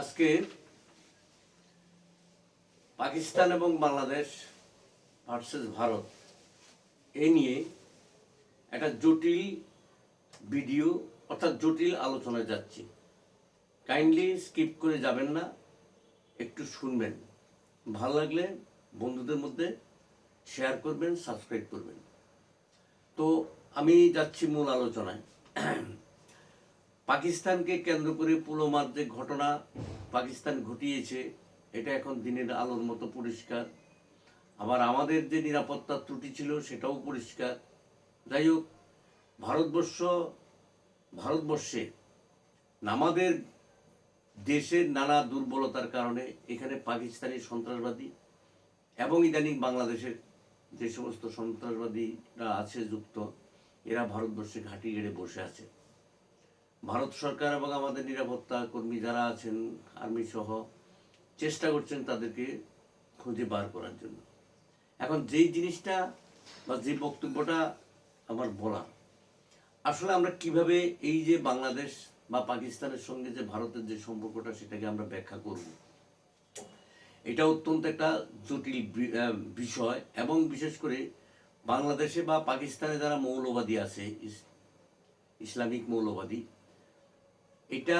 আজকে পাকিস্তান এবং বাংলাদেশ ভার্সেস ভারত, এ নিয়ে একটা জটিল ভিডিও অর্থাৎ জটিল আলোচনায় যাচ্ছি। কাইন্ডলি স্কিপ করে যাবেন না, একটু শুনবেন। ভালো লাগলে বন্ধুদের মধ্যে শেয়ার করবেন সাবস্ক্রাইব করবেন। তো আমি যাচ্ছি মূল আলোচনায়। পাকিস্তানকে কেন্দ্র করে পুলওয়ামার যে ঘটনা পাকিস্তান ঘটিয়েছে, এটা এখন দিনের আলোর মতো পরিষ্কার। আবার আমাদের যে নিরাপত্তার ত্রুটি ছিল, সেটাও পরিষ্কার। যাই হোক, ভারতবর্ষ, ভারতবর্ষে আমাদের দেশের নানা দুর্বলতার কারণে এখানে পাকিস্তানি সন্ত্রাসবাদী এবং ইদানিং বাংলাদেশের যে সমস্ত সন্ত্রাসবাদীরা আছে, যুক্ত, এরা ভারতবর্ষে ঘাঁটি গেড়ে বসে আছে। ভারত সরকার এবং আমাদের নিরাপত্তা কর্মী যারা আছেন, আর্মি সহ, চেষ্টা করছেন তাদেরকে খুঁজে বার করার জন্য। এখন যেই জিনিসটা বা যে বক্তব্যটা আমার বলা আসলে আমরা কীভাবে এই যে বাংলাদেশ বা পাকিস্তানের সঙ্গে যে ভারতের যে সম্পর্কটা সেটাকে আমরা ব্যাখ্যা করব, এটা অত্যন্ত একটা জটিল বিষয় এবং বিশেষ করে বাংলাদেশে বা পাকিস্তানে যারা মৌলবাদী আছে ইসলামিক মৌলবাদী এটা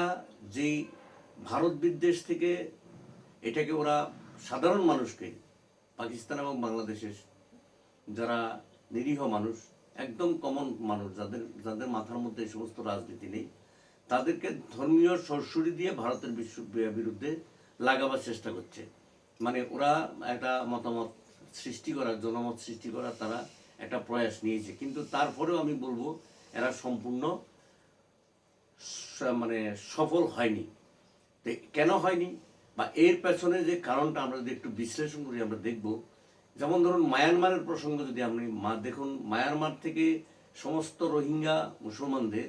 যেই ভারত বিদ্বেষ থেকে এটাকে ওরা সাধারণ মানুষকে, পাকিস্তান এবং বাংলাদেশের যারা নিরীহ মানুষ, একদম কমন মানুষ, যাদের যাদের মাথার মধ্যে এই সমস্ত রাজনীতি নেই, তাদেরকে ধর্মীয় সরসরি দিয়ে ভারতের বিশ্ব, বিরুদ্ধে লাগাবার চেষ্টা করছে। মানে ওরা একটা মতামত সৃষ্টি করার, জনমত সৃষ্টি করার তারা একটা প্রয়াস নিয়েছে। কিন্তু তারপরেও আমি বলব, এরা সম্পূর্ণ মানে সফল হয়নি। কেন হয়নি? বা এর পেছনে যে কারণটা আমরা যদি একটু বিশ্লেষণ করি, আমরা দেখব। যেমন ধরুন, মায়ানমারের প্রসঙ্গ যদি আপনি মা, দেখুন, মায়ানমার থেকে সমস্ত রোহিঙ্গা মুসলমানদের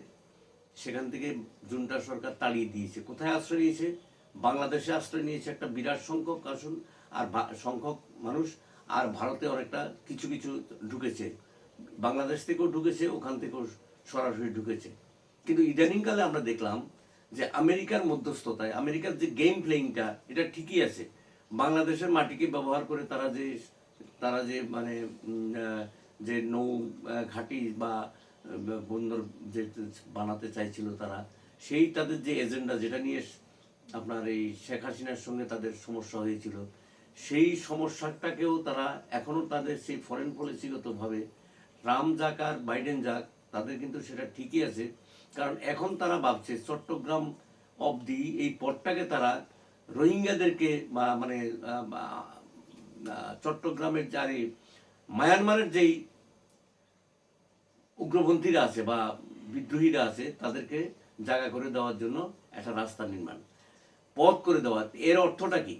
সেখান থেকে জুন্টা সরকার তাড়িয়ে দিয়েছে। কোথায় আশ্রয় নিয়েছে? বাংলাদেশে আশ্রয় নিয়েছে একটা বিরাট সংখ্যক আসুন, আর সংখ্যক মানুষ, আর ভারতে অনেকটা কিছু কিছু ঢুকেছে। বাংলাদেশ থেকেও ঢুকেছে, ওখান থেকেও সরাসরি ঢুকেছে। কিন্তু ইদানিংকালে আমরা দেখলাম যে আমেরিকার মধ্যস্থতায়, আমেরিকার যে গেম প্লেইংটা এটা ঠিকই আছে। বাংলাদেশের মাটিকে ব্যবহার করে তারা যে তারা যে মানে যে নৌ ঘাঁটি বা বন্দর যে বানাতে চাইছিল তারা, সেই তাদের যে এজেন্ডা যেটা নিয়ে আপনার এই শেখ হাসিনার সঙ্গে তাদের সমস্যা হয়েছিল, সেই সমস্যাটাকেও তারা এখনও তাদের সেই ফরেন পলিসিগতভাবে ট্রাম্প যাক আর বাইডেন যাক, তাদের কিন্তু সেটা ঠিকই আছে। কারণ এখন তারা ভাবছে চট্টগ্রাম অবধি এই পথটাকে তারা রোহিঙ্গাদেরকে মানে চট্টগ্রামের যারে মায়ানমারের যেই উগ্রপন্থীরা আছে বা বিদ্রোহীরা আছে, তাদেরকে জায়গা করে দেওয়ার জন্য একটা রাস্তা নির্মাণ, পথ করে দেওয়া। এর অর্থটা কি?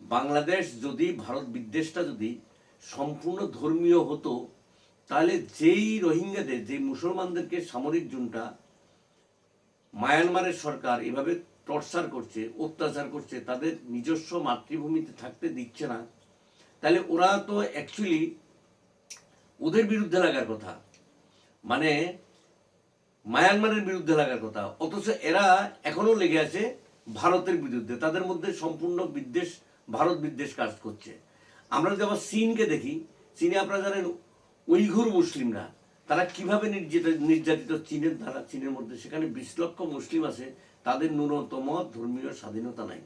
বাংলাদেশ যদি, ভারত বিদ্বেষটা যদি সম্পূর্ণ ধর্মীয় হতো, তাহলে যেই রোহিঙ্গাদের যে মুসলমানদেরকে সামরিক জুনটা মায়ানমারের সরকার এভাবে টর্চার করছে, অত্যাচার করছে, তাদের নিজস্ব মাতৃভূমিতে থাকতে দিচ্ছে না। তাহলে ওরা তো অ্যাকচুয়ালি ওদের বিরুদ্ধে লাগার কথা। মানে মায়ানমারের বিরুদ্ধে লাগার কথা। অথচ এরা এখনও লেগে আছে ভারতের বিরুদ্ধে। তাদের মধ্যে সম্পূর্ণ বিদ্বেষ, ভারত বিদ্বেষ কাজ করছে। আমরা যদি আবার চীনকে দেখি, চীনে আপনারা জানেন উইঘুর মুসলিমরা। তারা কীভাবে নির্যাতিত নির্যাতিত চীনের দ্বারা, চীনের মধ্যে? সেখানে বিশ লক্ষ মুসলিম আছে, তাদের ন্যূনতম ধর্মীয় স্বাধীনতা নাই।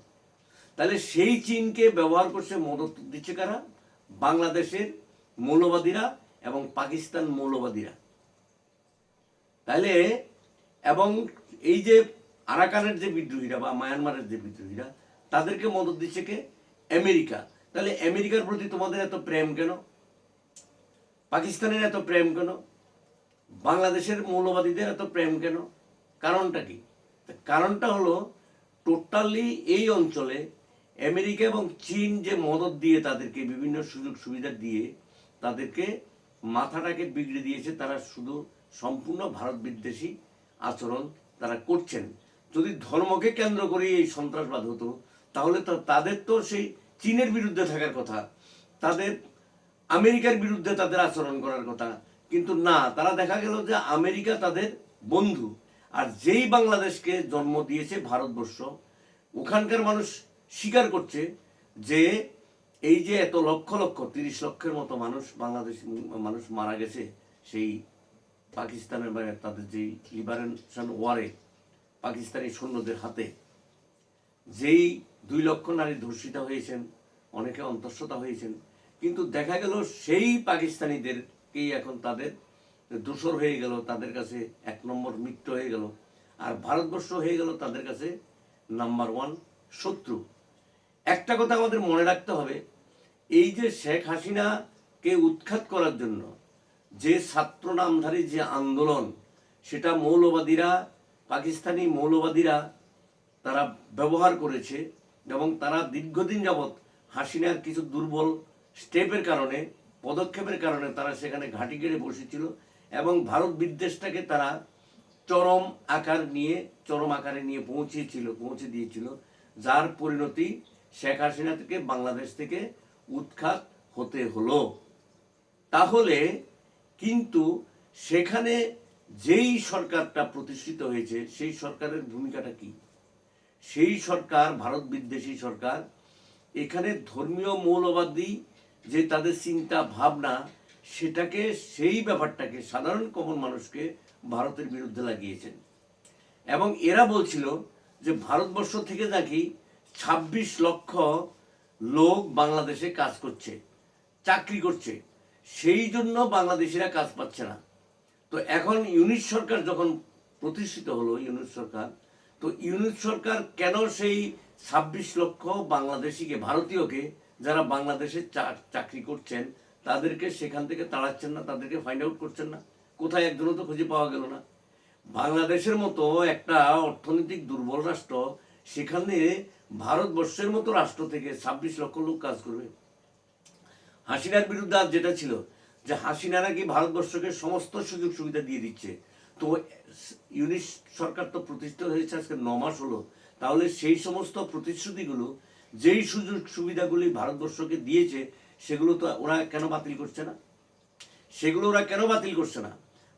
তাহলে সেই চীনকে ব্যবহার করছে মদত দিচ্ছে কারা? বাংলাদেশের মৌলবাদীরা এবং পাকিস্তান মৌলবাদীরা। তাহলে, এবং এই যে আরাকানের যে বিদ্রোহীরা বা মায়ানমারের যে বিদ্রোহীরা, তাদেরকে মদত দিচ্ছে কে? আমেরিকা। তাহলে আমেরিকার প্রতি তোমাদের এত প্রেম কেন? পাকিস্তানের এত প্রেম কেন? বাংলাদেশের মৌলবাদীদের এত প্রেম কেন? কারণটা কি? কারণটা হলো, টোটালি এই অঞ্চলে আমেরিকা এবং চীন যে মদত দিয়ে তাদেরকে বিভিন্ন সুযোগ সুবিধা দিয়ে তাদেরকে মাথাটাকে বিগড়ে দিয়েছে, তারা শুধু সম্পূর্ণ ভারত বিদ্বেষী আচরণ তারা করছেন। যদি ধর্মকে কেন্দ্র করে এই সন্ত্রাসবাদ হতো, তাহলে তো তাদের তো সেই চীনের বিরুদ্ধে থাকার কথা, তাদের আমেরিকার বিরুদ্ধে তাদের আচরণ করার কথা কিন্তু না, তারা দেখা গেল যে আমেরিকা তাদের বন্ধু। আর যেই বাংলাদেশকে জন্ম দিয়েছে ভারতবর্ষ, ওখানকার মানুষ স্বীকার করছে যে এই যে এত লক্ষ লক্ষ, তিরিশ লক্ষের মতো মানুষ বাংলাদেশ মানুষ মারা গেছে, সেই পাকিস্তানের বা তাদের যেই লিবারেশন ওয়ারে, পাকিস্তানি সৈন্যদের হাতে। যেই দুই লক্ষ নারী ধর্ষিতা হয়েছেন, অনেকে অন্তঃসতা হয়েছেন, কিন্তু দেখা গেল সেই পাকিস্তানিদেরকেই এখন তাদের দূষর হয়ে গেল, তাদের কাছে এক নম্বর মিত্র হয়ে গেল। আর ভারতবর্ষ হয়ে গেল তাদের কাছে নাম্বার ওয়ান শত্রু। একটা কথা আমাদের মনে রাখতে হবে, এই যে শেখ হাসিনাকে উৎখাত করার জন্য যে ছাত্র নামধারী যে আন্দোলন, সেটা মৌলবাদীরা, পাকিস্তানি মৌলবাদীরা তারা ব্যবহার করেছে এবং তারা দীর্ঘদিন যাবৎ হাসিনার কিছু দুর্বল স্টেপের কারণে পদক্ষেপের কারণে তারা সেখানে ঘাঁটি গেড়ে বসেছিল এবং ভারত বিদ্বেষটাকে তারা চরম আকার নিয়ে, চরম আকারে নিয়ে পৌঁছেছিল, পৌঁছে দিয়েছিল, যার পরিণতি শেখ হাসিনা থেকে বাংলাদেশ থেকে উৎখাত হতে হলো। তাহলে কিন্তু সেখানে যেই সরকারটা প্রতিষ্ঠিত হয়েছে, সেই সরকারের ভূমিকাটা কি? সেই সরকার, ভারত বিদ্বেষী সরকার, এখানে ধর্মীয় মৌলবাদী যে তাদের চিন্তা, ভাবনা, সেটাকে, সেই ব্যাপারটাকে সাধারণ কমন মানুষকে ভারতের বিরুদ্ধে লাগিয়েছেন। এবং এরা বলছিল যে ভারতবর্ষ থেকে নাকি ছাব্বিশ লক্ষ লোক বাংলাদেশে কাজ করছে, চাকরি করছে। সেই জন্য বাংলাদেশিরা কাজ পাচ্ছে না। তো এখন ইউনিট সরকার যখন প্রতিষ্ঠিত হলো, ইউনিট সরকার, তো ইউনিট সরকার কেন সেই ছাব্বিশ লক্ষ বাংলাদেশিকে, ভারতীয়কে যারা বাংলাদেশে চাকরি করছেন, তাদেরকে সেখান থেকে তাড়াচ্ছেন না, তাদেরকে ফাইন্ড আউট করছেন না। কোথায় একজনও তো খুঁজে পাওয়া গেল না। বাংলাদেশের মতো একটা অর্থনৈতিক দুর্বল রাষ্ট্র, সেখানে ভারতবর্ষের মতো রাষ্ট্র থেকে ছাব্বিশ লক্ষ লোক কাজ করবে। হাসিনার বিরুদ্ধে আজ যেটা ছিল, যে হাসিনা নাকি ভারতবর্ষকে সমস্ত সুযোগ সুবিধা দিয়ে দিচ্ছে। তো ইউনিট সরকার তো প্রতিষ্ঠিত হয়েছে আজকে ন মাস হলো। তাহলে সেই সমস্ত প্রতিশ্রুতিগুলো যেই সুযোগ সুবিধাগুলি ভারতবর্ষকে দিয়েছে, সেগুলো তো ওরা কেন বাতিল করছে না? সেগুলো ওরা কেন বাতিল করছে না?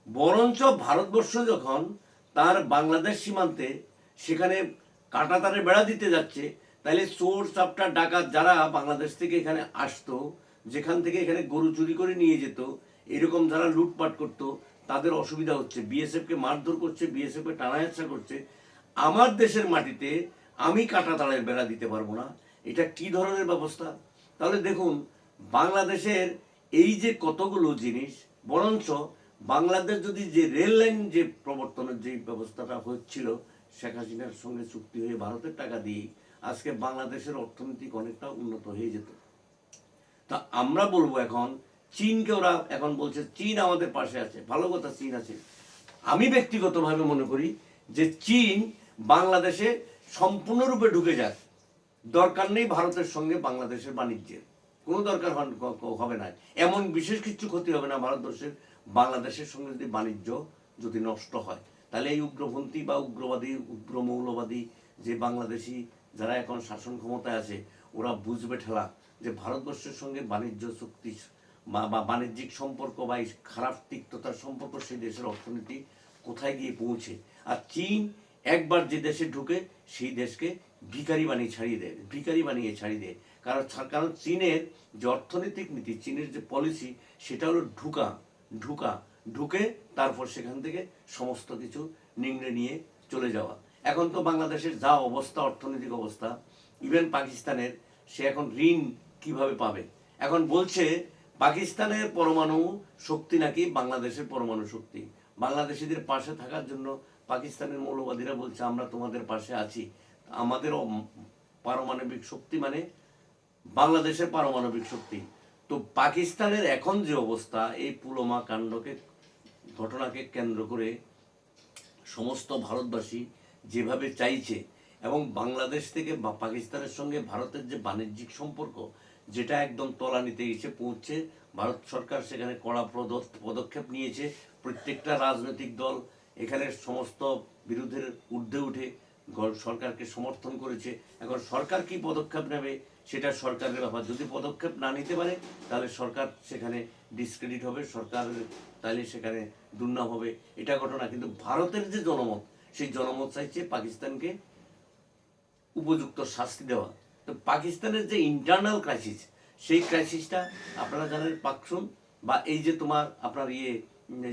বরঞ্চ ভারতবর্ষ যখন তার বাংলাদেশ সীমান্তে সেখানে কাঁটাতারে বেড়া দিতে যাচ্ছে তাহলে চোর চাপটা ডাকাত যারা বাংলাদেশ থেকে এখানে আসতো, যেখান থেকে এখানে গরু চুরি করে নিয়ে যেত, এরকম যারা লুটপাট করতো, তাদের অসুবিধা হচ্ছে। বিএসএফকে মারধর করছে, বিএসএফকে টানা করছে। আমার দেশের মাটিতে আমি কাটা তারের বেড়া দিতে পারব না। এটা কি ধরনের ব্যবস্থা? তাহলে দেখুন, বাংলাদেশের এই যে কতগুলো জিনিস, বরঞ্চ বাংলাদেশ যদি যে রেল লাইন যে প্রবর্তনের যে ব্যবস্থাটা হচ্ছিল, শেখ হাসিনার সঙ্গে চুক্তি হয়ে ভারতের টাকা দিয়ে আজকে বাংলাদেশের অর্থনৈতিক অনেকটা উন্নত হয়ে যেত। তা আমরা বলব এখন, চীনকে ওরা এখন বলছে, চীন আমাদের পাশে আছে। ভালো কথা, চীন আছে। আমি ব্যক্তিগতভাবে মনে করি যে চীন বাংলাদেশে সম্পূর্ণরূপে ঢুকে যাক। দরকার নেই ভারতের সঙ্গে বাংলাদেশের বাণিজ্যের। কোনো দরকার হবে না। এমন বিশেষ কিছু ক্ষতি হবে না ভারতবর্ষের। বাংলাদেশের সঙ্গে যদি বাণিজ্য যদি নষ্ট হয়, তাহলে এই উগ্রপন্থী বা উগ্রবাদী উগ্র মৌলবাদী যে বাংলাদেশি যারা এখন শাসন ক্ষমতায় আছে, ওরা বুঝবে ঠেলা যে ভারতবর্ষের সঙ্গে বাণিজ্য চুক্তি বা বাণিজ্যিক সম্পর্ক বা এই খারাপ তিক্ততার সম্পর্ক সেই দেশের অর্থনীতি কোথায় গিয়ে পৌঁছে? আর চীন একবার যে দেশে ঢুকে, সেই দেশকে ভিখারি বানিয়ে ছাড়িয়ে দেয় ভিখারি বানিয়ে ছাড়িয়ে দেয়। কারণ কারণ চীনের যে অর্থনৈতিক নীতি, চীনের যে পলিসি সেটা হলো ঢুকা ঢুকা, ঢুকে তারপর সেখান থেকে সমস্ত কিছু নিংড়ে নিয়ে চলে যাওয়া। এখন তো বাংলাদেশের যা অবস্থা, অর্থনৈতিক অবস্থা ইভেন পাকিস্তানের, সে এখন ঋণ কীভাবে পাবে? এখন বলছে, পাকিস্তানের পরমাণু শক্তি নাকি বাংলাদেশের পরমাণু শক্তি? বাংলাদেশিদের পাশে থাকার জন্য পাকিস্তানের মৌলবাদীরা বলছে, আমরা তোমাদের পাশে আছি। আমাদেরও পারমাণবিক শক্তি মানে বাংলাদেশের পারমাণবিক শক্তি। তো পাকিস্তানের এখন যে অবস্থা, এই পুলমা কাণ্ডকে, ঘটনাকে কেন্দ্র করে সমস্ত ভারতবাসী যেভাবে চাইছে এবং বাংলাদেশ থেকে বা পাকিস্তানের সঙ্গে ভারতের যে বাণিজ্যিক সম্পর্ক, যেটা একদম তলানিতে এসে পৌঁছে, ভারত সরকার সেখানে কড়া পদ- পদক্ষেপ নিয়েছে। প্রত্যেকটা রাজনৈতিক দল এখানে সমস্ত বিরোধের ঊর্ধ্বে উঠে সরকারকে সমর্থন করেছে। এখন সরকার কি পদক্ষেপ নেবে, সেটা সরকারের ব্যাপার যদি পদক্ষেপ না নিতে পারে, তাহলে সরকার সেখানে ডিসক্রেডিট হবে, সরকার তাহলে সেখানে দুর্নাম হবে। এটা ঘটনা। কিন্তু ভারতের যে জনমত, সেই জনমত চাইছে পাকিস্তানকে উপযুক্ত শাস্তি দেওয়া। তো পাকিস্তানের যে ইন্টারনাল ক্রাইসিস সেই ক্রাইসিসটা আপনারা জানেন, পাকসুন, বা এই যে তোমার আপনার ইয়ে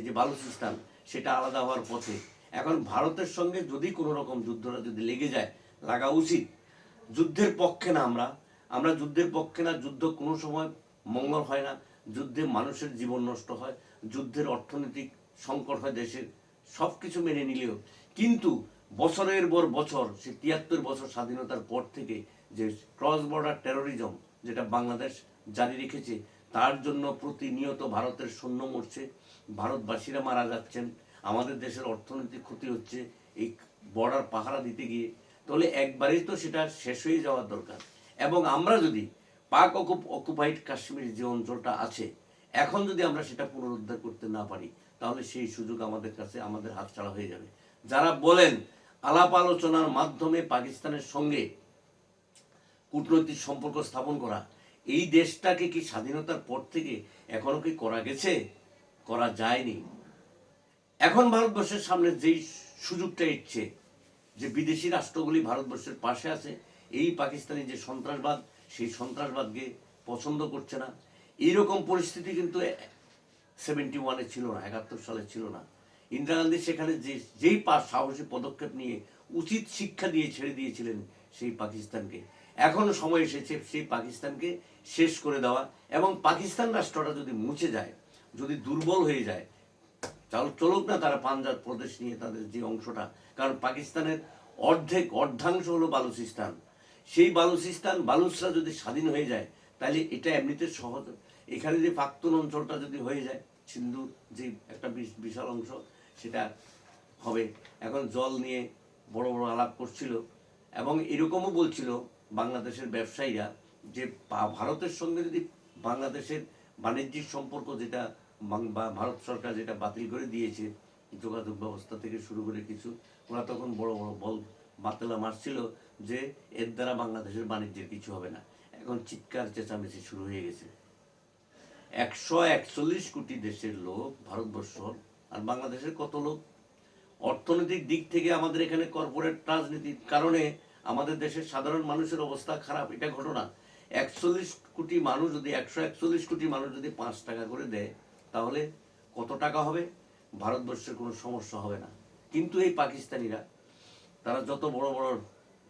যে বালুচিস্তান, সেটা আলাদা হওয়ার পথে এখন ভারতের সঙ্গে যদি কোনো রকম যুদ্ধটা যদি লেগে যায়, লাগা উচিত। যুদ্ধের পক্ষে না আমরা। আমরা যুদ্ধের পক্ষে না, যুদ্ধ কোনো সময় মঙ্গল হয় না। যুদ্ধে মানুষের জীবন নষ্ট হয়, যুদ্ধের অর্থনৈতিক সংকট হয় দেশের। সব কিছু মেনে নিলেও। কিন্তু বছরের পর বছর, সে তিয়াত্তর বছর স্বাধীনতার পর থেকে যে ক্রস বর্ডার টেরোরিজম, যেটা বাংলাদেশ জারি রেখেছে, তার জন্য প্রতিনিয়ত ভারতের সৈন্য মরছে, ভারতবাসীরা মারা যাচ্ছেন। আমাদের দেশের অর্থনৈতিক ক্ষতি হচ্ছে, এই বর্ডার পাহারা দিতে গিয়ে। তাহলে একবারেই তো সেটা শেষ হয়ে যাওয়ার দরকার। এবং আমরা যদি পাক অকুপাইড কাশ্মীর যে অঞ্চলটা আছে, এখন যদি আমরা সেটা পুনরুদ্ধার করতে না পারি, তাহলে সেই সুযোগ আমাদের কাছে, আমাদের হাতছাড়া হয়ে যাবে। যারা বলেন আলাপ আলোচনার মাধ্যমে পাকিস্তানের সঙ্গে কূটনৈতিক সম্পর্ক স্থাপন করা, এই দেশটাকে কি স্বাধীনতার পর থেকে এখনও কি করা গেছে? করা যায়নি। এখন ভারতবর্ষের সামনে যেই সুযোগটা ইচ্ছে যে বিদেশি রাষ্ট্রগুলি ভারতবর্ষের পাশে আছে, এই পাকিস্তানি যে সন্ত্রাসবাদ, সেই সন্ত্রাসবাদকে পছন্দ করছে না। এইরকম পরিস্থিতি কিন্তু সেভেন্টি ওয়ানে ছিল না, একাত্তর সালে ছিল না। ইন্দিরা গান্ধী সেখানে যে, যেই পা, সাহসী পদক্ষেপ নিয়ে উচিত শিক্ষা দিয়ে ছেড়ে দিয়েছিলেন সেই পাকিস্তানকে। এখনও সময় এসেছে সেই পাকিস্তানকে শেষ করে দেওয়া এবং পাকিস্তান রাষ্ট্রটা যদি মুছে যায়, যদি দুর্বল হয়ে যায় চাল চলুক না, তারা পাঞ্জাব প্রদেশ নিয়ে তাদের যে অংশটা। কারণ পাকিস্তানের অর্ধেক, অর্ধাংশ হলো বালুচিস্তান। সেই বালুচিস্তান, বালুচরা যদি স্বাধীন হয়ে যায়, তাহলে এটা এমনিতে সহজ। এখানে যে প্রাক্তন অঞ্চলটা যদি হয়ে যায়, সিন্ধুর যে একটা বিশ- বিশাল অংশ, সেটা হবে। এখন জল নিয়ে বড় বড় আলাপ করছিল। এবং এরকমও বলছিল বাংলাদেশের ব্যবসায়ীরা যে ভারতের সঙ্গে যদি বাংলাদেশের বাণিজ্যিক সম্পর্ক যেটা ভারত সরকার যেটা বাতিল করে দিয়েছে, যোগাযোগ ব্যবস্থা থেকে শুরু করে কিছু, ওরা তখন বড় বড় বল বাতেলা মারছিল যে এর দ্বারা বাংলাদেশের বাণিজ্যের কিছু হবে না। এখন চিৎকার চেঁচামেচি শুরু হয়ে গেছে। একশো একচল্লিশ কোটি দেশের লোক ভারতবর্ষ আর বাংলাদেশের কত লোক? অর্থনৈতিক দিক থেকে আমাদের এখানে কর্পোরেট রাজনীতির কারণে আমাদের দেশের সাধারণ মানুষের অবস্থা খারাপ, এটা ঘটনা। একচল্লিশ কোটি মানুষ যদি, একশো একচল্লিশ কোটি মানুষ যদি পাঁচ টাকা করে দেয় তাহলে কত টাকা হবে? ভারতবর্ষের কোনো সমস্যা হবে না। কিন্তু এই পাকিস্তানিরা, তারা যত বড় বড়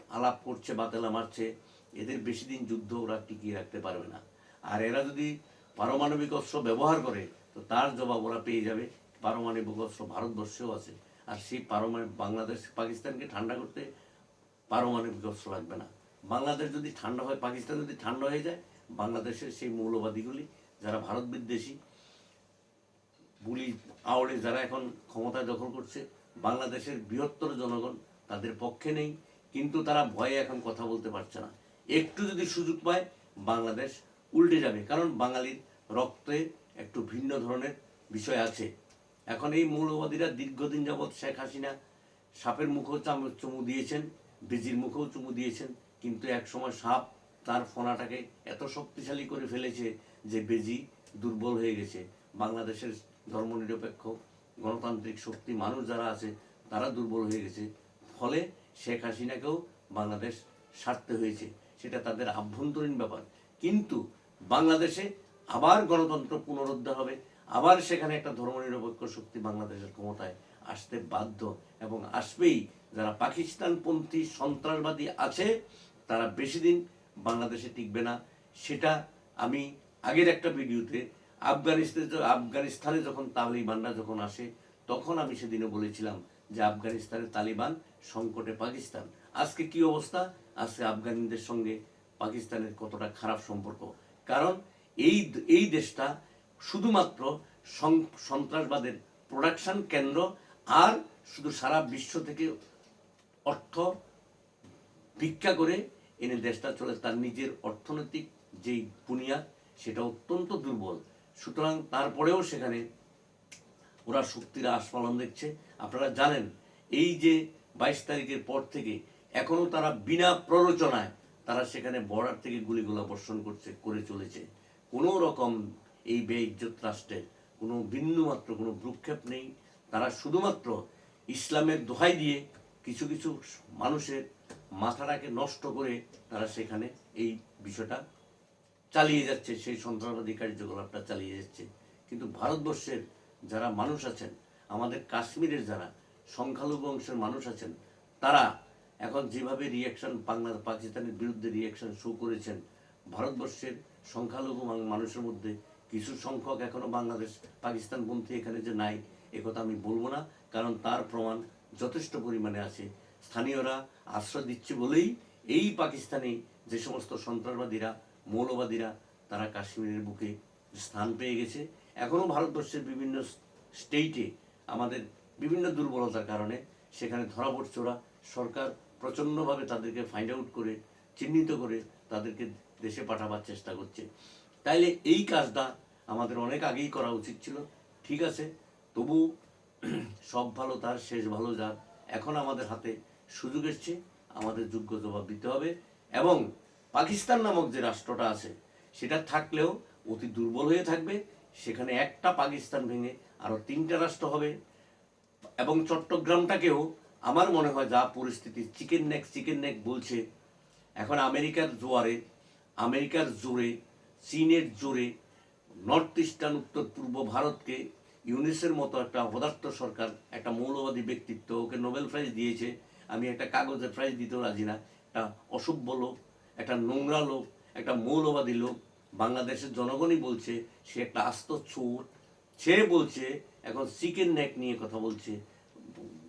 আলাপ করছে, বাতেলা মারছে, এদের বেশি দিন যুদ্ধ ওরা টিকিয়ে রাখতে পারবে না। আর এরা যদি পারমাণবিক অস্ত্র ব্যবহার করে, তো তার জবাব ওরা পেয়ে যাবে। পারমাণবিক অস্ত্র ভারতবর্ষেও আছে। আর সেই পারমাণবিক, বাংলাদেশ, পাকিস্তানকে ঠান্ডা করতে পারমাণবিক অস্ত্র লাগবে না। বাংলাদেশ যদি ঠান্ডা হয়, পাকিস্তান যদি ঠান্ডা হয়ে যায়, বাংলাদেশের সেই মৌলবাদীগুলি, যারা ভারত বিদ্বেষী বুলি আওড়ে যারা এখন ক্ষমতা দখল করছে, বাংলাদেশের বৃহত্তর জনগণ তাদের পক্ষে নেই, কিন্তু তারা ভয়ে এখন কথা বলতে পারছে না। একটু যদি সুযোগ পায়, বাংলাদেশ উল্টে যাবে, কারণ বাঙালির রক্তে একটু ভিন্ন ধরনের বিষয় আছে। এখন এই মৌলবাদীরা দীর্ঘদিন যাবৎ শেখ হাসিনা সাপের মুখেও চাম- দিয়েছেন, বেজির মুখেও চুমু দিয়েছেন, কিন্তু এক সময় সাপ তার ফোনাটাকে এত শক্তিশালী করে ফেলেছে যে বেজি দুর্বল হয়ে গেছে। বাংলাদেশের ধর্মনিরপেক্ষ, গণতান্ত্রিক শক্তি, মানুষ যারা আছে, তারা দুর্বল হয়ে গেছে। ফলে শেখ হাসিনাকেও বাংলাদেশ সারতে হয়েছে। সেটা তাদের আভ্যন্তরীণ ব্যাপার। কিন্তু বাংলাদেশে আবার গণতন্ত্র পুনরুদ্ধার হবে। আবার সেখানে একটা ধর্মনিরপেক্ষ শক্তি বাংলাদেশের ক্ষমতায় আসতে বাধ্য। এবং আসবেই। যারা পাকিস্তানপন্থী সন্ত্রাসবাদী আছে, তারা বেশি দিন বাংলাদেশে টিকবে না। সেটা আমি আগের একটা ভিডিওতে আফগানিস্তানে আফগানিস্তানে যখন তালিবানরা যখন আসে, তখন আমি সেদিনে বলেছিলাম যে আফগানিস্তানের তালিবান, সংকটে পাকিস্তান। আজকে কি অবস্থা? আজকে আফগানিদের সঙ্গে পাকিস্তানের কতটা খারাপ সম্পর্ক? কারণ এই এই দেশটা শুধুমাত্র সন্ত্রাসবাদের প্রোডাকশন কেন্দ্র আর শুধু সারা বিশ্ব থেকে অর্থ ভিক্ষা করে এনে দেশটা চলে, তার নিজের অর্থনৈতিক যেই বুনিয়াদ, সেটা অত্যন্ত দুর্বল। সুতরাং তারপরেও সেখানে ওরা শক্তির আস্ফালন দেখছে। আপনারা জানেন, এই যে বাইশ তারিখের পর থেকে এখনও তারা বিনা প্ররোচনায় তারা সেখানে বর্ডার থেকে গুলিগোলা বর্ষণ করছে, করে চলেছে। কোনো রকম এই বেইজ্জত রাষ্ট্রের কোনো বিন্দুমাত্র কোনো ভ্রুক্ষেপ নেই। তারা শুধুমাত্র ইসলামের দোহাই দিয়ে কিছু কিছু মানুষের মাথাটাকে নষ্ট করে তারা সেখানে এই বিষয়টা চালিয়ে যাচ্ছে, সেই সন্ত্রাসবাদী কার্যকলাপটা চালিয়ে যাচ্ছে। কিন্তু ভারতবর্ষের যারা মানুষ আছেন, আমাদের কাশ্মীরের যারা সংখ্যালঘু অংশের মানুষ আছেন, তারা এখন যেভাবে রিয়াকশন বাংলা, পাকিস্তানের বিরুদ্ধে রিয়াকশন শো করেছেন, ভারতবর্ষের সংখ্যালঘু মানুষের মধ্যে কিছু সংখ্যক এখনও বাংলাদেশ, পাকিস্তান পন্থী এখানে যে নাই একথা আমি বলব না, কারণ তার প্রমাণ যথেষ্ট পরিমাণে আছে। স্থানীয়রা আশ্রয় দিচ্ছে বলেই এই পাকিস্তানে যে সমস্ত সন্ত্রাসবাদীরা মৌলবাদীরা তারা কাশ্মীরের বুকে স্থান পেয়ে গেছে। এখনও ভারতবর্ষের বিভিন্ন স্টেটে আমাদের বিভিন্ন দুর্বলতার কারণে সেখানে ধরা পড়ছে সরকার প্রচণ্ডভাবে তাদেরকে ফাইন্ড আউট করে, চিহ্নিত করে তাদেরকে দেশে পাঠাবার চেষ্টা করছে। তাইলে এই কাজটা আমাদের অনেক আগেই করা উচিত ছিল। ঠিক আছে, তবু সব ভালো তার, শেষ ভালো যার। এখন আমাদের হাতে সুযোগ এসছে, আমাদের যোগ্য জবাব দিতে হবে এবং পাকিস্তান নামক যে রাষ্ট্রটা আছে, সেটা থাকলেও অতি দুর্বল হয়ে থাকবে। সেখানে একটা পাকিস্তান ভেঙে আরও তিনটা রাষ্ট্র হবে। এবং চট্টগ্রামটাকেও আমার মনে হয় যা পরিস্থিতি চিকেন নেক চিকেন নেক বলছে, এখন আমেরিকার জোয়ারে, আমেরিকার জোরে, চীনের জোরে, নর্থ ইস্টার্ন, উত্তর পূর্ব ভারতকে ইউনিসের মতো একটা অপদার্থ সরকার, একটা মৌলবাদী ব্যক্তিত্ব ওকে নোবেল প্রাইজ দিয়েছে। আমি একটা কাগজে প্রাইজ দিতেও রাজি না। একটা অসভ্য লোক। একটা নোংরা লোক, একটা মৌলবাদী লোক বাংলাদেশের জনগণই বলছে, সে একটা আস্ত চোর। সে বলছে, এখন চিকেন নেক নিয়ে কথা বলছে,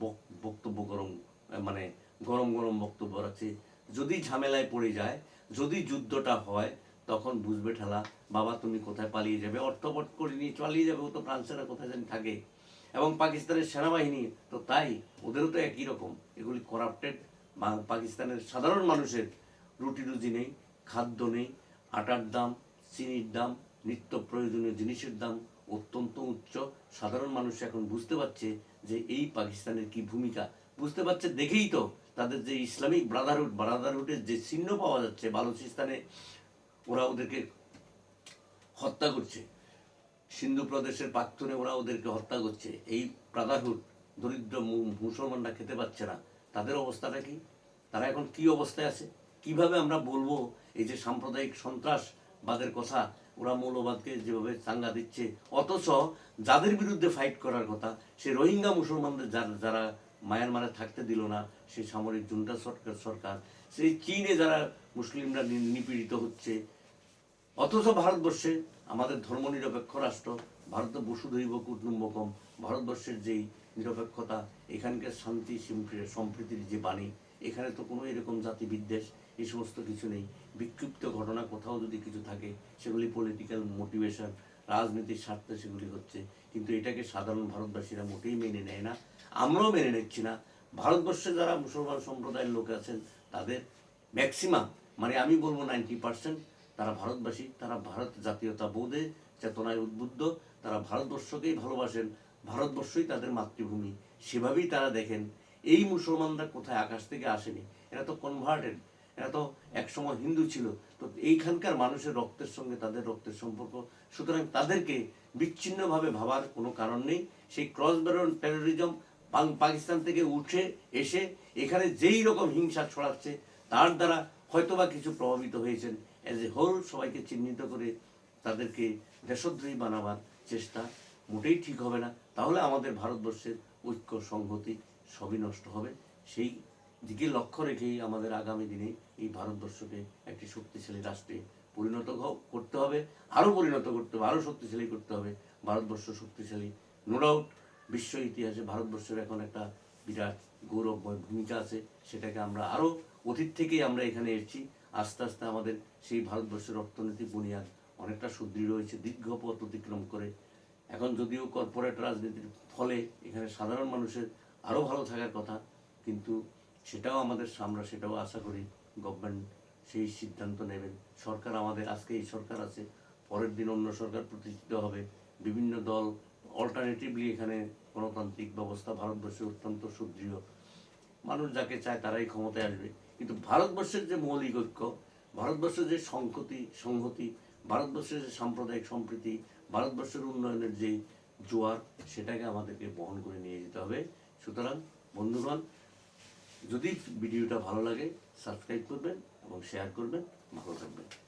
বক- বক্তব্য গরম মানে গরম গরম বক্তব্য রাখছে। যদি ঝামেলায় পড়ে যায়, যদি যুদ্ধটা হয়, তখন বুঝবে ঠেলা, বাবা তুমি কোথায় পালিয়ে যাবে? অর্থপট করে নিয়ে চালিয়ে যাবে ও তো ফ্রান্সেরা কোথায় জানি থাকে। এবং পাকিস্তানের সেনাবাহিনী, তো তাই, ওদেরও তো একই রকম। এগুলি করাপ্টেড পাকিস্তানের সাধারণ মানুষের রুটি রুজি নেই খাদ্য নেই, আটার দাম, চিনির দাম, নিত্য প্রয়োজনীয় জিনিসের দাম অত্যন্ত উচ্চ। সাধারণ মানুষ এখন বুঝতে পারছে যে এই পাকিস্তানের কি ভূমিকা। বুঝতে পারছে, দেখেই তো তাদের যে ইসলামিক ব্রাদারহুড, ব্রাদারহুডের যে চিহ্ন পাওয়া যাচ্ছে, বালুচিস্তানে ওরা ওদেরকে হত্যা করছে। সিন্ধু প্রদেশের প্রাক্তনে ওরা ওদেরকে হত্যা করছে। এই ব্রাদারহুড, দরিদ্র মুসলমানরা খেতে পাচ্ছে না। তাদের অবস্থাটা কি? তারা এখন কি অবস্থায় আছে? কীভাবে আমরা বলব এই যে সাম্প্রদায়িক সন্ত্রাসবাদের কথা, ওরা মৌলবাদকে যেভাবে চাঙ্গা দিচ্ছে, অথচ যাদের বিরুদ্ধে ফাইট করার কথা, সে রোহিঙ্গা মুসলমানদের যারা যারা মায়ানমারে থাকতে দিল না, সে সামরিক জুন্টা সরকার সরকার, সেই চীনে যারা মুসলিমরা নিপীড়িত হচ্ছে, অথচ ভারতবর্ষে আমাদের ধর্মনিরপেক্ষ রাষ্ট্র, ভারত বসুধৈব কুটুম্বকম, ভারতবর্ষের যেই নিরপেক্ষতা, এখানকার শান্তি সম্প্রী- সম্প্রীতির যে বাণী, এখানে তো কোনো এরকম জাতি বিদ্বেষ এই সমস্ত কিছু নেই। বিক্ষিপ্ত ঘটনা কোথাও যদি কিছু থাকে, সেগুলি পলিটিক্যাল মোটিভেশন রাজনীতির স্বার্থে সেগুলি হচ্ছে। কিন্তু এটাকে সাধারণ ভারতবাসীরা মোটেই মেনে নেয় না। আমরাও মেনে নিচ্ছি না। ভারতবর্ষে যারা মুসলমান সম্প্রদায়ের লোক আছেন, তাদের ম্যাক্সিমাম মানে আমি বলব নাইনটি পার্সেন্ট তারা ভারতবাসী, তারা ভারত জাতীয়তা বোধে চেতনায় উদ্বুদ্ধ, তারা ভারতবর্ষকেই ভালোবাসেন, ভারতবর্ষই তাদের মাতৃভূমি। সেভাবেই তারা দেখেন, এই মুসলমানরা কোথায় আকাশ থেকে আসেনি? এরা তো কনভার্টেড এরা তো একসময় হিন্দু ছিল। তো এইখানকার মানুষের রক্তের সঙ্গে তাদের রক্তের সম্পর্ক, সুতরাং তাদেরকে বিচ্ছিন্নভাবে ভাবার কোনো কারণ নেই। সেই ক্রস ব্যারন টেরোরিজম পাকিস্তান থেকে উঠে এসে এখানে যেই রকম হিংসা ছড়াচ্ছে, তার দ্বারা হয়তোবা কিছু প্রভাবিত হয়েছেন। অ্যাজ এ হোল সবাইকে চিহ্নিত করে তাদেরকে দেশদ্রোহী বানাবার চেষ্টা মোটেই ঠিক হবে না। তাহলে আমাদের ভারতবর্ষের ঐক্য সংহতি সবই নষ্ট হবে। সেই দিকে লক্ষ্য রেখেই আমাদের আগামী দিনে এই ভারতবর্ষকে একটি শক্তিশালী রাষ্ট্রে পরিণত করতে হবে, আরও পরিণত করতে হবে, আরও শক্তিশালী করতে হবে। ভারতবর্ষ শক্তিশালী নো ডাউট বিশ্ব ইতিহাসে ভারতবর্ষের এখন একটা বিরাট গৌরবময় ভূমিকা আছে, সেটাকে আমরা আরও অতীত থেকেই আমরা এখানে এসেছি। আস্তে আস্তে আমাদের সেই ভারতবর্ষের অর্থনীতি বুনিয়াদ অনেকটা সুদৃঢ় হয়েছে, দীর্ঘ পথ অতিক্রম করে। এখন যদিও কর্পোরেট রাজনীতির ফলে এখানে সাধারণ মানুষের আরও ভালো থাকার কথা, কিন্তু সেটাও আমাদের আমরা সেটাও আশা করি গভর্নমেন্ট সেই সিদ্ধান্ত নেবেন। সরকার আমাদের, আজকে এই সরকার আছে, পরের দিন অন্য সরকার প্রতিষ্ঠিত হবে, বিভিন্ন দল অল্টারনেটিভলি এখানে গণতান্ত্রিক ব্যবস্থা ভারতবর্ষে অত্যন্ত সুদৃঢ়। মানুষ যাকে চায় তারাই ক্ষমতায় আসবে। কিন্তু ভারতবর্ষের যে মৌলিক ঐক্য, ভারতবর্ষের যে সংহতি সংহতি, ভারতবর্ষের যে সাম্প্রদায়িক সম্প্রীতি, ভারতবর্ষের উন্নয়নের যে জোয়ার, সেটাকে আমাদেরকে বহন করে নিয়ে যেতে হবে। সুতরাং বন্ধুগণ যদি ভিডিওটা ভালো লাগে সাবস্ক্রাইব করবেন এবং শেয়ার করবেন। ভালো থাকবেন।